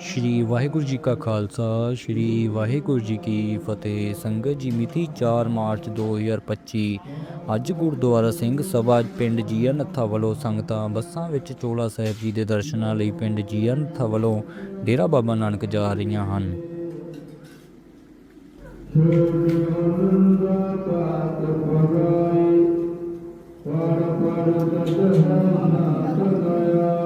ਸ਼੍ਰੀ ਵਾਹਿਗੁਰੂ ਜੀ ਕਾ ਖਾਲਸਾ, ਸ਼੍ਰੀ ਵਾਹਿਗੁਰੂ ਜੀ ਕੀ ਫਤਿਹ। ਸੰਗਤ ਜੀ, ਮਿਤੀ 4 ਮਾਰਚ 2025 ਅੱਜ ਗੁਰਦੁਆਰਾ ਸਿੰਘ ਸਭਾ ਪਿੰਡ ਜੀਆ ਨੱਥਾ ਵੱਲੋਂ ਸੰਗਤਾਂ ਬੱਸਾਂ ਵਿੱਚ ਚੋਲਾ ਸਾਹਿਬ ਜੀ ਦੇ ਦਰਸ਼ਨਾਂ ਲਈ ਪਿੰਡ ਜੀਆ ਨੱਥਾ ਵੱਲੋਂ ਡੇਰਾ ਬਾਬਾ ਨਾਨਕ ਜਾ ਰਹੀਆਂ ਹਨ। ਜਨ ਸਦ ਮਨ ਕਰ ਖੁਬਾਰਾ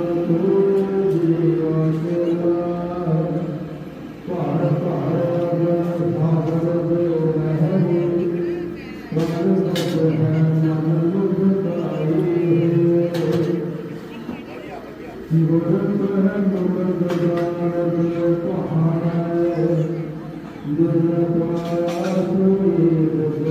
Thank you.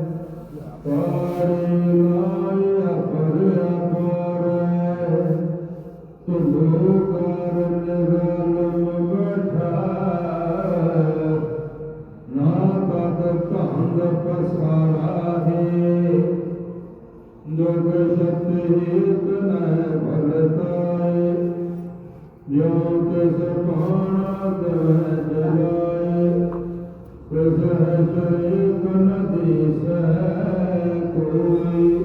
ਸੁਪਾਰੇ ਉਪਾਰੇ ਨਾਨਕ ਤਿਸ ਗਾਲਾ ਲਾਗੋ ਲਾਇ ਪ੍ਰਭ ਹੈ ਕਨ ਦੇਸ ਹੈ ਕੋਈ।